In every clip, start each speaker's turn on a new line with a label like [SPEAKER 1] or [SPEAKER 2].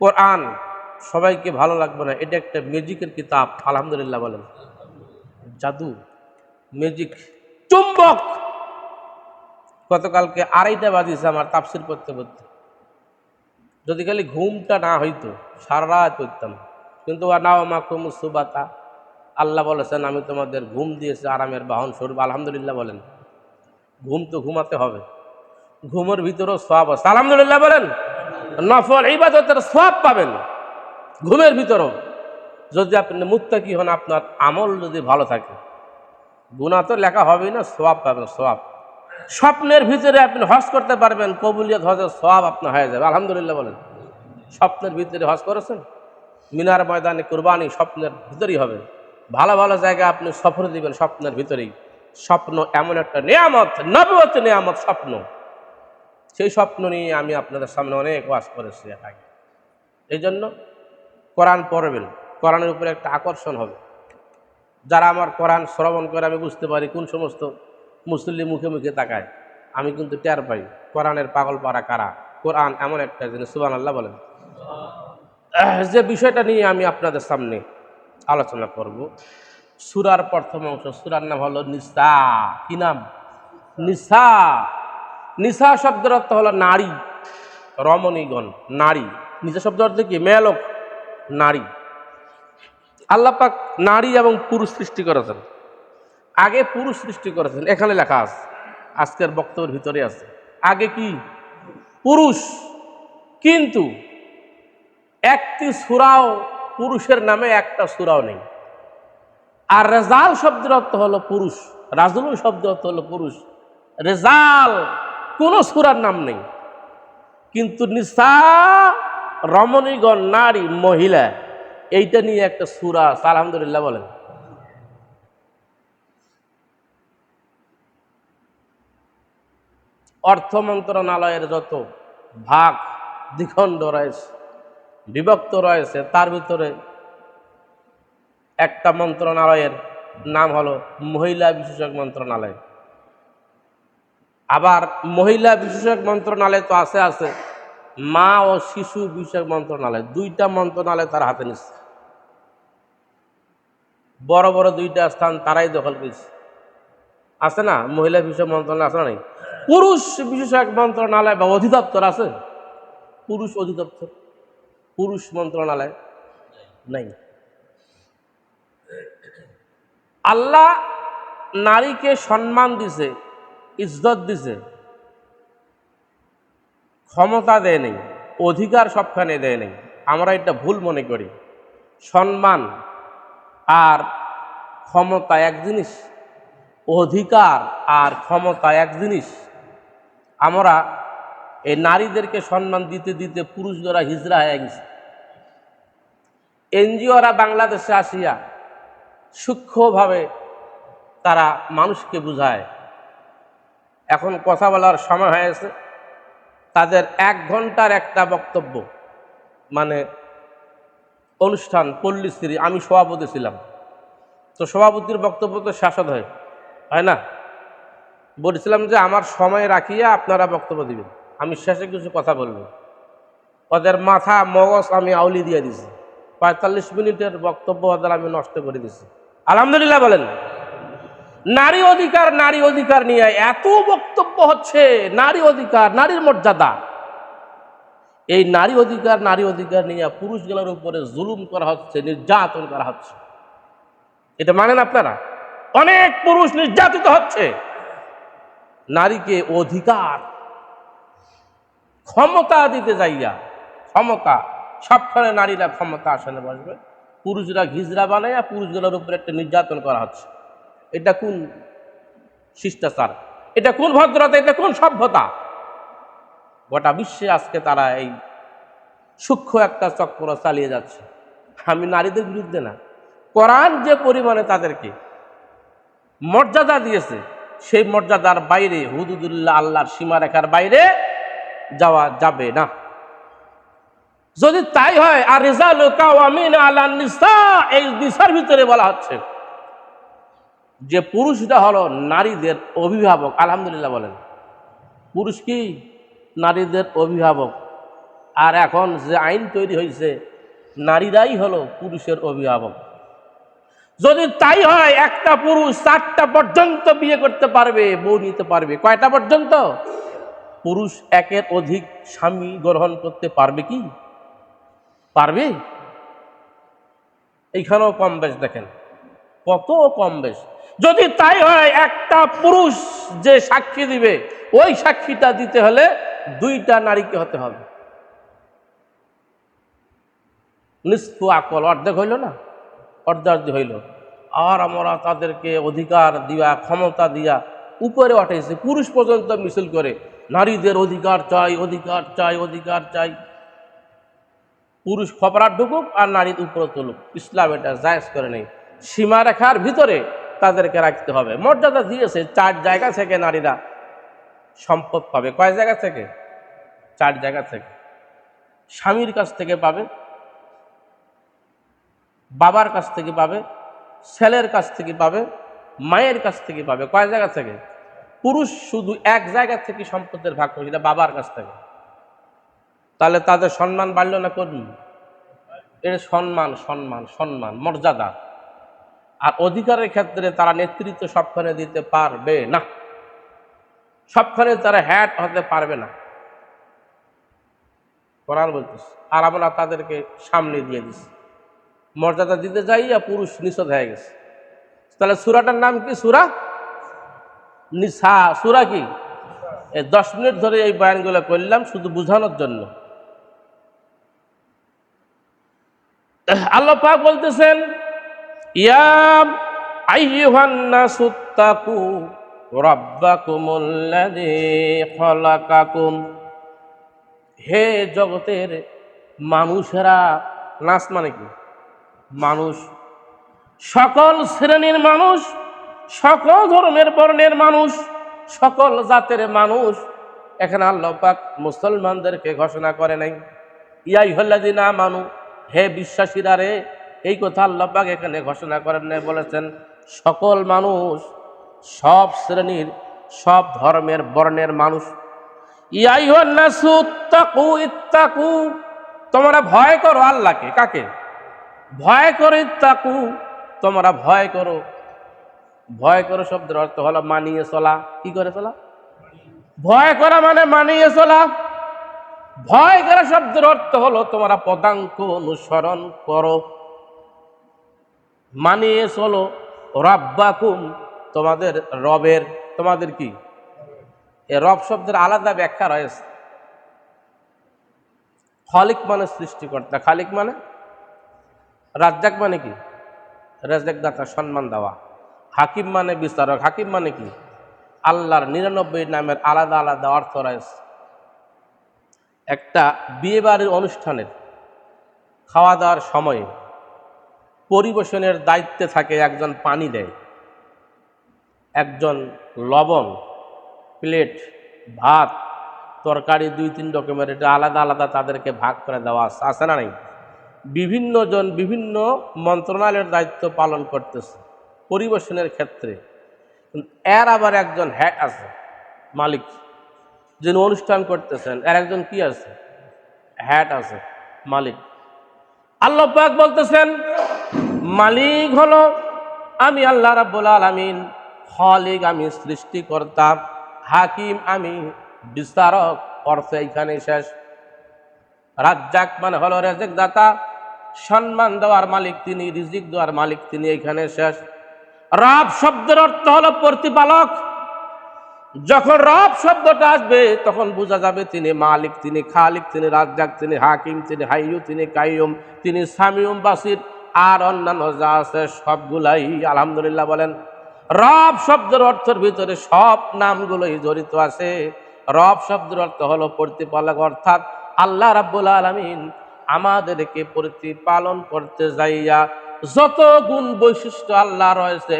[SPEAKER 1] কোরআন সবাইকে ভালো লাগবে না, এটা একটা ম্যাজিকের কিতাব, আলহামদুলিল্লাহ বলেন। জাদু, ম্যাজিক, চুম্বক। গতকালকে আড়াইটা বাজিয়েছে আমার তাফসির করতে করতে যদি খালি ঘুমটা না হইতো, সারা রাত করতাম কিন্তু নাও মাকুম সুবাতা, আল্লাহ বলেছেন, আমি তোমাদের ঘুম দিয়েছি, আরামের বাহন স্বরূপ। আলহামদুলিল্লাহ বলেন। ঘুম তো ঘুমাতে হবে। ঘুমের ভিতরেও সব আছে। আলহামদুলিল্লাহ বলেন। নফল ইবাদতের সব পাবেন। ঘুমের ভিতরেও। যদি আপনি মুত্তাকি হন, আপনার আমল যদি ভালো থাকে গুণা তো লেখা হবেই না সোয়াব পাবেন সোয়াব স্বপ্নের ভিতরে আপনি হজ করতে পারবেন, কবুলিয়ত হজের সোয়াব আপনার হয়ে যাবে। আলহামদুলিল্লাহ বলেন। স্বপ্নের ভিতরে হজ করেছেন? মিনার ময়দানে কোরবানি স্বপ্নের ভিতরেই হবে। ভালো ভালো জায়গায় আপনি সফর দিবেন স্বপ্নের ভিতরেই। স্বপ্ন এমন একটা নিয়ামত নবত নিয়ামত স্বপ্ন। সেই স্বপ্ন নিয়ে আমি আপনাদের সামনে অনেক ওয়াজ করেছি এর আগে এই জন্য কোরআন পড়বেন। কোরআনের উপরে একটা আকর্ষণ হবে। যারা আমার কোরআন শ্রবণ করে আমি বুঝতে পারি কোন সমস্ত মুসল্লি মুখে মুখে তাকায়, আমি কিন্তু টের পাই কোরআনের পাগল পাড়া কারা। কোরআন এমন একটা জিনিস সুবান আল্লাহ বলেন। যে বিষয়টা নিয়ে আমি আপনাদের সামনে আলোচনা করব, সুরার প্রথম অংশ, সুরার নাম হলো নিসা। কি নাম? নিসা। নিসা শব্দের অর্থ হলো নারী, রমণীগণ, নারী। নিসা শব্দের অর্থ কি? মেলোক, নারী। আল্লাপাক নারী এবং পুরুষ সৃষ্টি করেছেন। আগে পুরুষ সৃষ্টি করেছেন। এখানে লেখা আছে, আজকের বক্তব্যের ভিতরে আছে। আগে কি? পুরুষ। কিন্তু একটি সুরাও পুরুষের নামে একটা সুরাও নেই। আর রেজাল শব্দের অর্থ হলো পুরুষ। রাজুল শব্দ অর্থ হলো পুরুষ। রেজাল কোন সুরার নাম নেই। কিন্তু নিসা রমণীগণ, নারী, মহিলা, এইটা নিয়ে একটা সুরা আলহামদুলিল্লাহ বলেন। অর্থ মন্ত্রণালয়ের যত ভাগ, দ্বিখণ্ড রয়েছে, বিভক্ত রয়েছে, তার ভিতরে একটা মন্ত্রণালয়ের নাম হলো মহিলা বিশেষক মন্ত্রণালয়। আবার মহিলা বিশেষজ্ঞ মন্ত্রণালয় তো আছে আছে। মা ও শিশু বিষয়ক মন্ত্রণালয়, দুইটা মন্ত্রণালয় তার হাতে নিচ্ছে। বড় বড় দুইটা স্থান তারাই দখল করেছে। আছে না? মহিলা বিষয়ক মন্ত্রণালয় আছে না নাই? পুরুষ বিষয়ক মন্ত্রণালয় বা অধিদপ্তর আছে? পুরুষ অধিদপ্তর, পুরুষ মন্ত্রণালয় নাই। আল্লাহ নারীকে সম্মান দিছে। ইজ্জত দিছে। ক্ষমতা দেয় নেই, অধিকার সবখানে দেয় নেই। আমরা এটা ভুল মনে করি। সম্মান আর ক্ষমতা এক জিনিস, অধিকার আর ক্ষমতা এক জিনিস। আমরা এই নারীদেরকে সম্মান দিতে দিতে পুরুষরা হিজড়া হয়ে গেছে। এনজিওরা বাংলাদেশে আসিয়া সূক্ষ্মভাবে তারা মানুষকে বুঝায়। এখন কথা বলার সময় হয়েছে তাদের এক ঘণ্টার একটা বক্তব্য মানে অনুষ্ঠান পল্লীশ্রী আমি সভাপতি ছিলাম। তো সভাপতির বক্তব্য তো শাসক হয় হয় না? বলেছিলাম যে, আমার সময় রাখিয়া আপনারা বক্তব্য দিবেন। আমি শেষে কিছু কথা বলব। ওদের মাথা, মগজ আমি আউলি দিয়ে দিছি। পঁয়তাল্লিশ মিনিটের বক্তব্য ওদের আমি নষ্ট করে দিছি। আলহামদুলিল্লাহ বলেন। নারী অধিকার নারী অধিকার নিয়ে এত বক্তব্য হচ্ছে, নারী অধিকার, নারীর মর্যাদা। এই নারী অধিকার নারী অধিকার নিয়ে পুরুষগুলোর উপরে জুলুম করা হচ্ছে, নির্যাতন করা হচ্ছে। এটা মানেন আপনারা? অনেক পুরুষ নির্যাতিত হচ্ছে। নারীকে অধিকার, ক্ষমতা দিতে যাইয়া, ক্ষমতা, সবখানে নারীরা ক্ষমতা আসনে বসবে, পুরুষরা ঘিজরা বানাইয়া পুরুষগুলোর উপরে একটা নির্যাতন করা হচ্ছে। এটা কোন শিষ্টাচার? এটা কোন ভদ্রতা? এটা কোন সভ্যতা? গোটা বিশ্বে আজকে তারা এই সূক্ষ্ম একটা চক্র চালিয়ে যাচ্ছে। আমি নারীদের বিরুদ্ধে না। কোরআন যে পরিমাণে তাদেরকে মর্যাদা দিয়েছে, সেই মর্যাদার বাইরে হুদুদুল্লাহ আল্লাহর সীমারেখার বাইরে যাওয়া যাবে না। যদি তাই হয়, আর রেজাল এই নিসার ভিতরে বলা হচ্ছে। যে পুরুষরা হলো নারীদের অভিভাবক, আলহামদুলিল্লাহ বলেন। পুরুষ কি? নারীদের অভিভাবক। আর এখন যে আইন তৈরি হয়েছে নারীরাই হলো পুরুষের অভিভাবক। যদি তাই হয়, একটা পুরুষ চারটা পর্যন্ত বিয়ে করতে পারবে, বউ নিতে পারবে। কয়টা পর্যন্ত? পুরুষ একের অধিক স্বামী গ্রহণ করতে পারবে কি? পারবে? এইখানেও কম বেশ দেখেন। কত কম বেশ? যদি তাই হয়, একটা পুরুষ যে সাক্ষী দিবে, ওই সাক্ষীটা দিতে হলে দুইটা নারীকে হতে হবে। নিষ্ঠু আকল, অর্ধেক হইল না? অর্ধার্ধ হইল। আর আমরা তাদেরকে অধিকার দিয়া, ক্ষমতা দিয়া উপরে উঠেছে পুরুষ পর্যন্ত মিছিল করে, নারীদের অধিকার চাই অধিকার চাই অধিকার চাই। পুরুষ খবরার ঢুকুক আর নারীর উপরে তুলুক। ইসলাম এটা জায়জ করে নেই। সীমারেখার ভিতরে তাদেরকে রাখতে হবে। মর্যাদা দিয়েছে চার জায়গা থেকে নারীরা সম্পদ পাবে। কয় জায়গা থেকে? চার জায়গা থেকে। স্বামীর কাছ থেকে পাবে, বাবার কাছ থেকে পাবে, ছেলের কাছ থেকে পাবে, মায়ের কাছ থেকে পাবে। কয় জায়গা থেকে? পুরুষ শুধু এক জায়গা থেকে সম্পদের ভাগ করে সেটা বাবার কাছ থেকে। তাহলে তাদের সম্মান বাড়ল না করুন এটা সম্মান সম্মান সম্মান, মর্যাদা। আর অধিকারের ক্ষেত্রে তারা নেতৃত্ব সবখানে দিতে পারবে না। সবখানে তারা হ্যাট হতে পারবে না। কোরআন বলতেছে, আর আমরা তাদেরকে সামনে দিয়ে দিছি। মর্যাদা দিতে যাইয়া পুরুষ নিষেধ হয়ে গেছে। তাহলে সুরাটার নাম কি? সুরা নিশা সুরা কি? এই দশ মিনিট ধরে এই বয়ানগুলো করলাম শুধু বুঝানোর জন্য। আল্লাহ পাক বলতেছেন নাসু তাকু হে জগতের মানুষেরা, নাস মানে কি? মানুষ। সকল শ্রেণির মানুষ, সকল ধর্মের বর্ণের মানুষ, সকল জাতের মানুষ, এখানে আল্লাহ পাক মুসলমানদেরকে ঘোষণা করে নাই। ইয়াই হল্লাদি না মানু হে বিশ্বাসীরা রে এই কথা আল্লাহ পাক এখানে ঘোষণা করেন নাই, বলেছেন, সকল মানুষ সব শ্রেণির, সব ধর্মের বর্ণের মানুষ। ইত্তাকু ইত্তাকু। তোমরা ভয় করো আল্লাহকে, কাকে? ভয় করে তাকু তোমরা ভয় করো। ভয় করো শব্দের অর্থ হলো মানিয়ে চলা। কি করে চলা? ভয় করা মানে মানিয়ে চলা। ভয় করা শব্দের অর্থ হলো তোমরা পদাঙ্ক অনুসরণ করো। মানিয়ে চলো। রব্বাকুম, তোমাদের রবের, তোমাদের কি? এ রব শব্দের আলাদা ব্যাখ্যা রয়েছে। খালিক মানে সৃষ্টিকর্তা। খালিক মানে? রাজ্জাক মানে কি? রাজ্জাক দাতা সম্মান দেওয়া। হাকিম মানে বিচারক। হাকিম মানে কি? আল্লাহর নিরানব্বই নামের আলাদা আলাদা অর্থ রয়েছে। একটা বিয়ে বাড়ির অনুষ্ঠানের, খাওয়া দাওয়ার সময়ে পরিবেশনের দায়িত্বে থাকে, একজন পানি দেয়, একজন লবণ, প্লেট, ভাত, তরকারি, দুই তিন রকমের এটা আলাদা আলাদা তাদেরকে ভাগ করে দেওয়া আছে না নাই? বিভিন্ন জন বিভিন্ন মন্ত্রণালয়ের দায়িত্ব পালন করতেছে, পরিবেশনের ক্ষেত্রে। এর আবার একজন হ্যাট আছে, মালিক, যিনি অনুষ্ঠান করতেছেন, এর একজন কি আছে? হ্যাট আছে, মালিক। আল্লাহ বলতেছেন মালিক হলো আমি আল্লাহ রাব্বুল আলামিন, খালিক আমি সৃষ্টিকর্তা, হাকিম আমি বিস্তারক অর্থ এইখানে শেষ। রাজ্জাক মানে হলো রেজেক দাতা সম্মান দেওয়ার মালিক তিনি, রিজিক দেওয়ার মালিক তিনি এখানে শেষ। রব শব্দের অর্থ হলো প্রতিপালক। যখন রব শব্দটা আসবে, তখন বোঝা যাবে তিনি মালিক, তিনি খালিক, তিনি রাজ্জাক, তিনি হাকিম, তিনি হাইয়ু, তিনি কাইয়ুম, তিনি সামিউম, বাসির। আর অন্যান্য যা আছে সবগুলাই আলহামদুলিল্লাহ বলেন, রব শব্দের অর্থের ভিতরে সব নামগুলোই জড়িত আছে। রব শব্দের অর্থ হলো প্রতিপালক, অর্থাৎ আল্লাহ রাব্বুল আলমিন আমাদেরকে প্রতিপালন করতে যাইয়া যত গুণ বৈশিষ্ট্য আল্লাহ রয়েছে,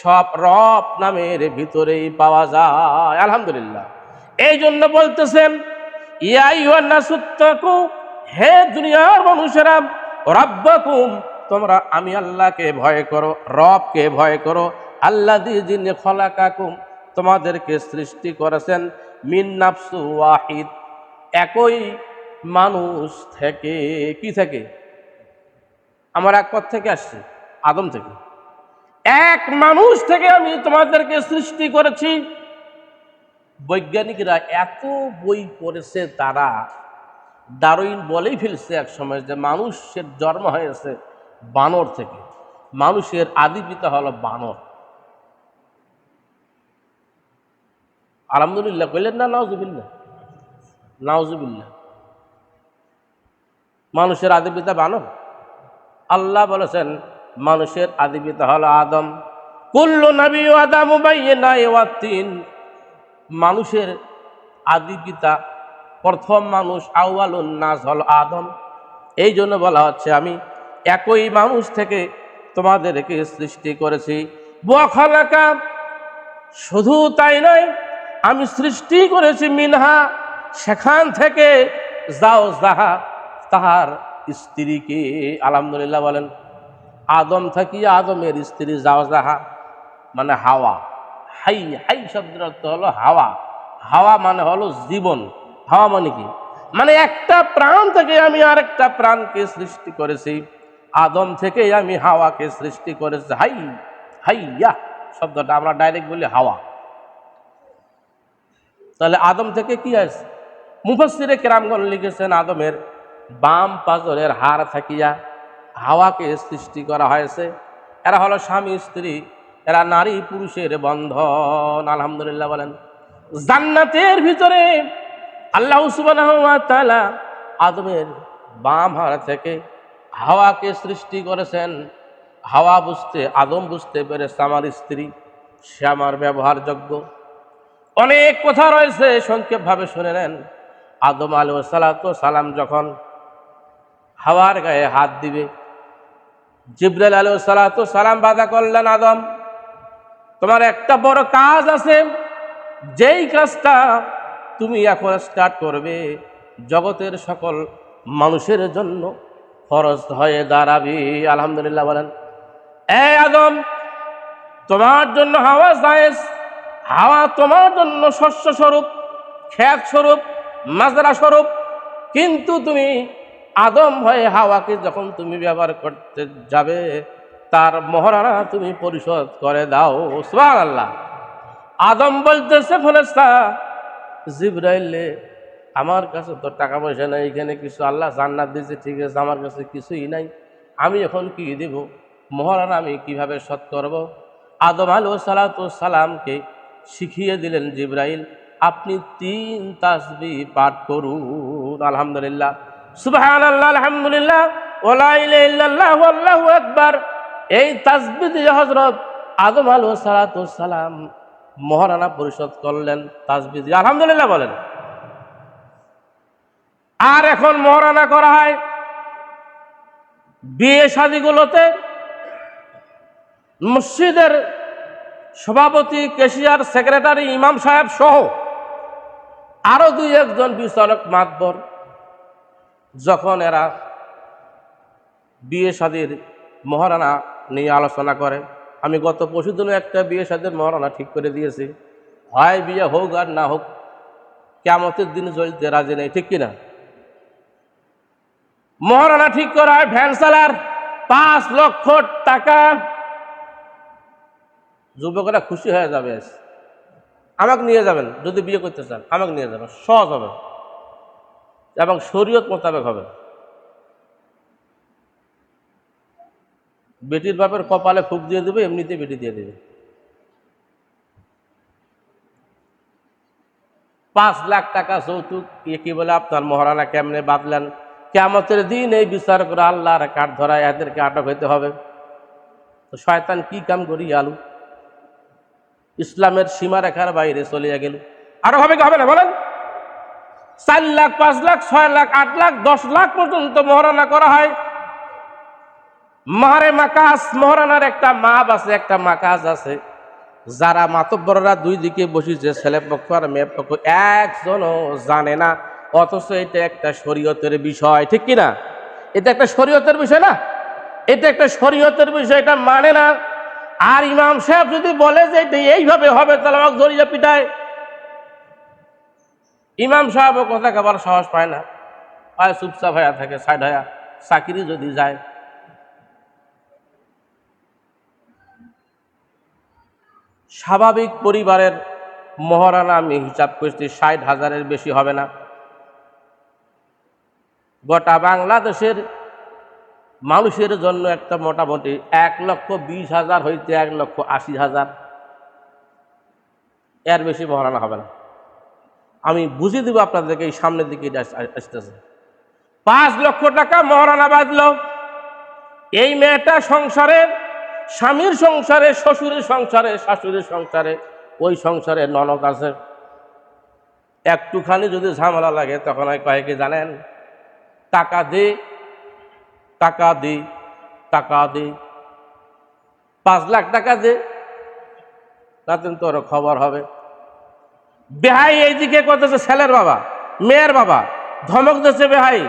[SPEAKER 1] সব রব নামের ভিতরেই পাওয়া যায়। আলহামদুলিল্লাহ। এই জন্য বলতেছেন ইয়াইহান্নাসুত্তাকু হে দুনিয়ার মানুষেরা, রব্বাকুম তোমরা আমি আল্লাহকে ভয় করো, রবকে ভয় করো। আল্লাহ যিনি খলাকাকুম, তোমাদেরকে সৃষ্টি করেছেন মিন নাফসু ওয়াহিদ। একই মানুষ থেকে, কি থেকে? আমার এক পথ থেকে আসছে, আদম থেকে। এক মানুষ থেকে আমি তোমাদেরকে সৃষ্টি করেছি। বৈজ্ঞানিকরা এত বই পড়েছে তারা ডারউইন বলেই ফেলছে এক সময় যে মানুষের জন্ম হয়েছে। বানর থেকে। মানুষের আদি পিতা হলো বানর। আলহামদুলিল্লাহ, কইলেন না নাউজুবিল্লাহ? নাউজুবিল্লাহ। মানুষের আদি পিতা বানর? আল্লাহ বলেছেন, মানুষের আদি পিতা হলো আদম। কুল্লু নবী আদাম তিন। মানুষের আদি পিতা প্রথম মানুষ আউয়ালুন নাস হল আদম। এই জন্য বলা হচ্ছে আমি একই মানুষ থেকে তোমাদেরকে সৃষ্টি করেছি। বখালাকা, শুধু তাই নয়, আমি সৃষ্টি করেছি মিনহা, সেখান থেকে যাও যাহা তাহার স্ত্রীকে। আলহামদুলিল্লাহ বলেন, আদম থাকি আদমের স্ত্রী, যাও যাহা মানে হাওয়া। হাই হাই শব্দের অর্থ হলো হাওয়া। হাওয়া মানে হলো জীবন। হাওয়া মানে কি? মানে একটা প্রাণ থেকে আমি আরেকটা প্রাণকে সৃষ্টি করেছি। আদম থেকে আমি হাওয়াকে সৃষ্টি করেছি। হাই, হাইয়া শব্দটা আমরা ডাইরেক্ট বলি হাওয়া। তাহলে আদম থেকে কি আছে মুফাসিরে কেরামগণ লিখেছেন আদমের বাম পাজরের হার থাকিয়া হাওয়াকে সৃষ্টি করা হয়েছে। এরা হলো স্বামী, স্ত্রী, এরা নারী, পুরুষের বন্ধন। আলহামদুলিল্লাহ বলেন, জান্নাতের ভিতরে আল্লাহ আদমের বাম হার থেকে হাওয়াকে সৃষ্টি করেছেন। হাওয়া বুঝতে, আদম বুঝতে পেরেছে আমার স্ত্রী। সে আমার ব্যবহারযোগ্য। অনেক কথা রয়েছে, সংক্ষেপভাবে শুনে নেন। আদম আলু সালাত সালাম যখন হাওয়ার গায়ে হাত দিবে, জিব্রাইল আলু সালাত সালাম বাধা করলেন, আদম, তোমার একটা বড় কাজ আছে। যেই কাজটা তুমি এখন স্টার্ট করবে, জগতের সকল মানুষের জন্য ফরজ হয়ে দাঁড়াবি। আলহামদুলিল্লাহ বলেন, এ আদম, তোমার জন্য হাওয়া জায়েজ, হাওয়া তোমার জন্য শস্য স্বরূপ খ্যাত স্বরূপ, মাজরা স্বরূপ। কিন্তু তুমি আদম হয়ে হাওয়াকে যখন তুমি ব্যবহার করতে যাবে, তার মহারানা তুমি পরিশোধ করে দাও। সুবহান আল্লাহ আদম বলতেছে ফেরেস্তা জিব্রাইলে আমার কাছে তো টাকা পয়সা নাই, এখানে কিছু আল্লাহ জান্নাত দিয়েছে, ঠিক আছে, আমার কাছে কিছুই নাই। আমি এখন কি দেব? মহারানা, আমি কীভাবে শোধ করব? আদম আলু সালাতু সালামকে শিখিয়ে দিলেন জিব্রাইল, আপনি তিন তাসবি পাঠ করুন, আলহামদুলিল্লাহ। সুবহান আল্লাহ আলহামদুলিল্লাহ ওলা ইলাহা ইল্লাল্লাহু আল্লাহু আকবার। এই তাসবি দিয়ে হযরত আদম আলু সালাতু সালাম মহারানা পরিশোধ করলেন তাসবি দিয়ে। আলহামদুলিল্লাহ বলেন। আর এখন মহারানা করা হয় বিয়ে শাদিগুলোতে মসজিদের সভাপতি, কেশিয়ার সেক্রেটারি, ইমাম সাহেব সহ আরও দুই একজন বিচারক মাতবর, যখন এরা বিয়ে শাদির মহারানা নিয়ে আলোচনা করে। আমি গত পরশু দিনও একটা বিয়ে শাদির মহারানা ঠিক করে দিয়েছি। হয় বিয়ে হোক আর না হোক কেমতের দিন চলতে রাজি নেই, ঠিক কিনা? মহারানা ঠিক করা হয়, ভ্যান চালার, পাঁচ লক্ষ টাকা। যুবকেরা খুশি হয়ে যাবে। আমাকে নিয়ে যাবেন, যদি বিয়ে করতে চান, আমাকে নিয়ে যাবেন, সহজ হবে। এবং শরীয়ত মোতাবেক হবে। বেটির বাপের কপালে ফুক দিয়ে দেবে এমনিতে বেটি দিয়ে দেবে। পাঁচ লাখ টাকা যৌতুক, এ কি বলে আপনার মহারানা কেমনে বাঁধলেন? কেমতের দিন এই বিচার করে আল্লাহর কাঠ ধরায় এদেরকে আটক হইতে হবে। তো শয়তান কি কাম করি আলু? ইসলামের সীমা রেখার বাইরে চলিয়া গেল। আরও হবে কি হবে না বলেন? চার লাখ, পাঁচ লাখ, ছয় লাখ, আট লাখ, দশ লাখ পর্যন্ত মহারানা করা হয়। মারে মাকাস, মহারানার একটা মাপ আছে, একটা মাকাস আছে। যারা মাতব্বররা দুই দিকে বসেছে, ছেলে পক্ষ আর মেয়ে পক্ষ, একজনও জানে না। অথচ এটা একটা শরীয়তের বিষয়, ঠিক কি না এটা একটা শরীয়তের বিষয় না? এটা একটা শরীয়তের বিষয়, এটা মানে না। আর ইমাম সাহেব যদি বলে যে এটা এইভাবে হবে, তাহলে আমাকে ধরিয়ে পিটায়। ইমাম সাহেবও কথা খাবার সাহস পায় না। হয় চুপচাপ হয়ে থাকে সাইড হয়ে চাকরি যদি যায়। স্বাভাবিক পরিবারের মহারানা আমি হিসাব করছি, ষাট হাজারের বেশি হবে না। গোটা বাংলাদেশের মানুষের জন্য একটা মোটামুটি এক লক্ষ বিশ হাজার হইতে এক লক্ষ আশি হাজার। এর বেশি মহারানা হবে না। আমি বুঝিয়ে দেবো আপনাদেরকে, এই সামনের দিকে আসতেছে। পাঁচ লক্ষ টাকা মহারানা বাঁধল। এই মেয়েটা সংসারে, স্বামীর সংসারে, শ্বশুরের সংসারে, শাশুড়ির সংসারে, ওই সংসারে ননদ আছে। একটুখানি যদি ঝামেলা লাগে, তখন কয়েকে জানেন টাকা দে টাকা দে টাকা দে। পাঁচ লাখ টাকা দে তাতে তোর খবর হবে। বেহাই এইদিকে করতেছে ছেলের বাবা, মেয়ের বাবা, ধমক দিচ্ছে বেহাই,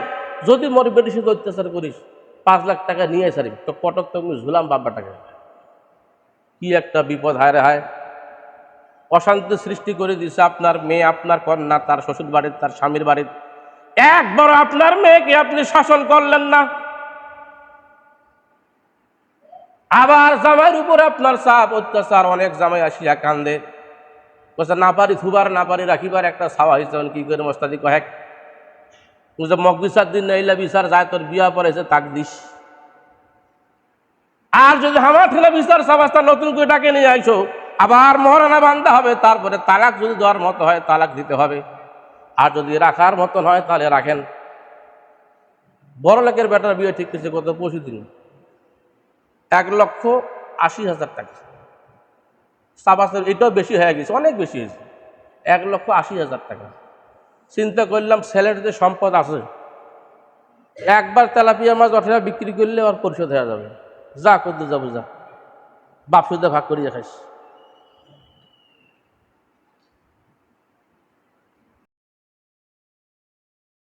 [SPEAKER 1] যদি মোর বেটির অত্যাচার করিস, পাঁচ লাখ টাকা নিয়ে সারি তো কটক তো আমি ঝুলাম বাব্বাটাকে কি একটা বিপদ, হায় হায়। অশান্তি সৃষ্টি করে দিছে আপনার মেয়ে, আপনার কন্যা, তার শ্বশুর বাড়ির তার স্বামীর বাড়ির। একবার আপনার মেয়েকে আপনি শাসন করলেন না। আবার জামাইয়ের উপরে আপনার চাপ অত্যাচার, অনেক জামাই আসিয়া কান্দে। বলছে, না পারি থুবার না পারি রাখিবার, একটা ছাওয়া হয়েছে কি করে মস্তাদি কহেক বুঝে মগ বিচার দিন নাইলে বিচার যায় তোর বিয়া পড়েছে তাক দিস। আর যদি আমার ঠেলে বিচার সাবাস্তা নতুন করে ডাকে নিয়ে আইসো, আবার মহারানা বান্ধা হবে, তারপরে তালাক যদি দেওয়ার মতো হয়, তালাক দিতে হবে। আর যদি রাখার মতন হয়, তাহলে রাখেন। বড় লোকের বেটার বিয়ে ঠিক করছে কত পশু দিন। এক লক্ষ আশি হাজার টাকা। সাবাসের এটাও বেশি হয়ে গেছে, অনেক বেশি হয়েছে। এক লক্ষ আশি হাজার টাকা। চিন্তা করলাম, ছেলের যে সম্পদ আছে, একবার তেলাপিয়া মাছ অঠেরা বিক্রি করলে আর পরিশোধ হয়ে যাবে। যা করতে যাব, যা। বাপ সুদে ভাগ করিয়ে খাইস।